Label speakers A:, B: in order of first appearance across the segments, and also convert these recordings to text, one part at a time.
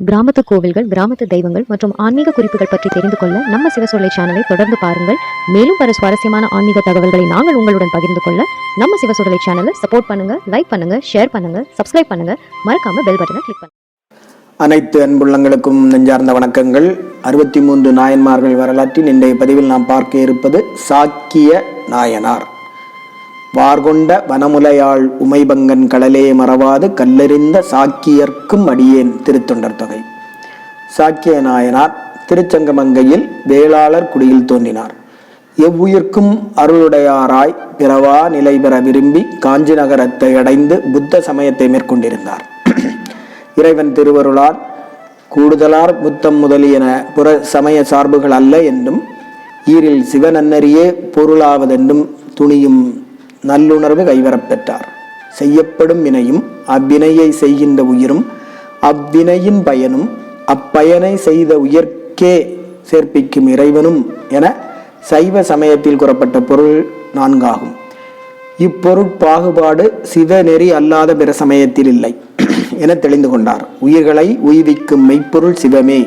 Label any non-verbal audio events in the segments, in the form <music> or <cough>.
A: கிராமத்து கோவில்கள் கிராமத்து தெய்வங்கள் மற்றும் ஆன்மீக குறிப்புகள் பற்றி தெரிந்து கொள்ள நம்ம சிவசொல்லை சேனலை தொடர்ந்து பாருங்கள். மேலும் பல சுவாரஸ்யமான ஆன்மீக தகவல்களை நாங்கள் உங்களுடன் பகிர்ந்து கொள்ள நம்ம சிவசொல்லை சேனலை சப்போர்ட் பண்ணுங்க லைக் பண்ணுங்க ஷேர் பண்ணுங்க சப்ஸ்கிரைப் பண்ணுங்க. மறக்காம பெல் பட்டனை கிளிக் பண்ணுங்க.
B: அனைத்து அன்புள்ளங்களுக்கும் நெஞ்சார்ந்த வணக்கங்கள். அறுபத்தி மூன்று நாயன்மார்கள் வரலாற்றின் இன்றைய பதிவில் நாம் பார்க்க இருப்பது சாக்கிய நாயனார். வார்கொண்ட வனமுலையாள் உமைபங்கன் கடலே மறவாது கல்லெறிந்த சாக்கியர்க்கும் அடியேன் திருத்தொண்டர் தொகை. சாக்கிய நாயனார் திருச்சங்கமங்கையில் வேளாளர் குடியில் தோன்றினார். எவ்வுயிர்க்கும் அருளுடையாராய் பிறவா நிலை பெற விரும்பி காஞ்சி நகரத்தை அடைந்து புத்த சமயத்தை மேற்கொண்டிருந்தார். இறைவன் திருவருளால் கூடுதலார் புத்தம் முதலியன புற சமய சார்புகள் அல்ல என்றும் ஈரில் சிவனன்னரியே பொருளாவதென்றும் துணியும் நல்லுணர்வு கைவரப்பெற்றார். செய்யப்படும் வினையும் அவ்வினையை செய்கின்ற உயிரும் அவ்வினையின் பயனும் அப்பயனை செய்த உயர்க்கே சேர்ப்பிக்கும் இறைவனும் என சைவ சமயத்தில் கூறப்பட்ட பொருள் நான்காகும். இப்பொருட்பாகுபாடு சிவநெறி அல்லாத பிற சமயத்தில் இல்லை. <clears throat> என தெளிந்து கொண்டார். உயிர்களை உய்விக்கும் மெய்ப்பொருள் சிவமே.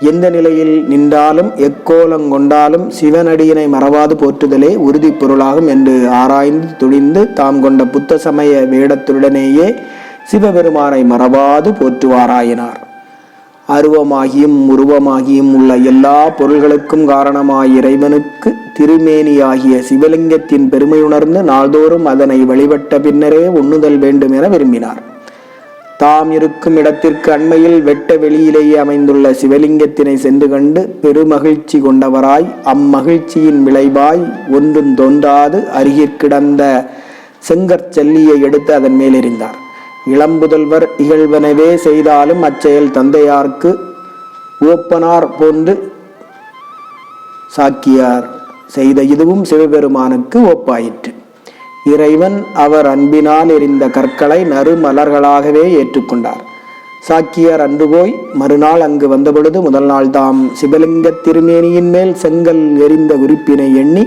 B: எந்த நிலையில் நின்றாலும் எக்கோலம் கொண்டாலும் சிவனடியினை மறவாது போற்றுதலே உறுதி பொருளாகும் என்று ஆராய்ந்து துணிந்து தாம் கொண்ட புத்த சமய வேடத்துடனேயே சிவபெருமானை மறவாது போற்றுவாராயினார். அருவமாகியும் உருவமாகியும் உள்ள எல்லா பொருள்களுக்கும் காரணமாய் இறைவனுக்கு திருமேனியாகிய சிவலிங்கத்தின் பெருமையுணர்ந்து நாள்தோறும் அதனை வழிபட்ட பின்னரே உண்ணுதல் வேண்டும் என விரும்பினார். தாம் இருக்கும் இடத்திற்கு அண்மையில் வெட்ட வெளியிலேயே அமைந்துள்ள சிவலிங்கத்தினை சென்று கண்டு பெருமகிழ்ச்சி கொண்டவராய் அம்மகிழ்ச்சியின் விளைவாய் ஒன்றும் தோன்றாது அருகிற் கிடந்த செங்கற்செல்லியை எடுத்து அதன் மேலெறிந்தார் இளம்புதல்வர் இகழ்வனவே செய்தாலும் அச்செயல் தந்தையார்க்கு ஓப்பனார் போன்று சாக்கியார் செய்த இதுவும் சிவபெருமானுக்கு ஒப்பாயிற்று. இறைவன் அவர் அன்பினால் எரிந்த கற்களை நறுமலர்களாகவே ஏற்றுக்கொண்டார். சாக்கியார் அன்று போய் மறுநாள் அங்கு வந்தபொழுது முதல் நாள் தாம் சிவலிங்க திருமேனியின் மேல் செங்கல் எரிந்த உறுப்பினை எண்ணி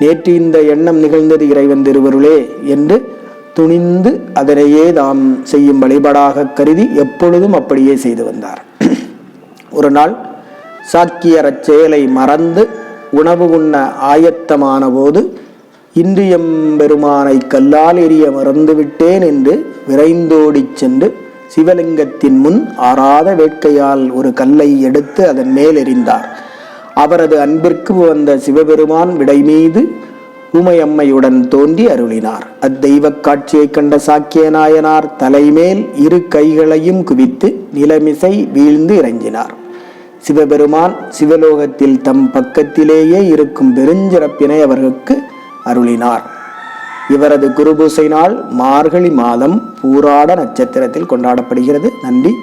B: நேற்று இந்த எண்ணம் நிகழ்ந்தது இறைவன் திருவருளே என்று துணிந்து அதனையே தாம் செய்யும் வழிபாடாக கருதி எப்பொழுதும் அப்படியே செய்து வந்தார். ஒரு நாள் சாக்கியர் அச்செயலை மறந்து உணவு உண்ண ஆயத்தமான போது இன்று எம்பெருமானை கல்லால் எரிய மறந்துவிட்டேன் என்று விரைந்தோடிச் சென்று சிவலிங்கத்தின் முன் ஆறாத வேட்கையால் ஒரு கல்லை எடுத்து அதன் மேல் எறிந்தார். அவரது அன்பிற்கு வந்த சிவபெருமான் விடை மீது ஊமையம்மையுடன் தோன்றி அருளினார். அத்தெய்வக் காட்சியைக் கண்ட சாக்கிய நாயனார் தலைமேல் இரு கைகளையும் குவித்து நிலமிசை வீழ்ந்து இறங்கினார். சிவபெருமான் சிவலோகத்தில் தம் பக்கத்திலேயே இருக்கும் பெருஞ்சிறப்பினை அவர்களுக்கு அருளினார். இவரது குருபூசை நாள் மார்கழி மாதம் பூராட நட்சத்திரத்தில் கொண்டாடப்படுகிறது. நன்றி.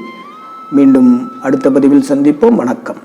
B: மீண்டும் அடுத்த பதிவில் சந்திப்போம். வணக்கம்.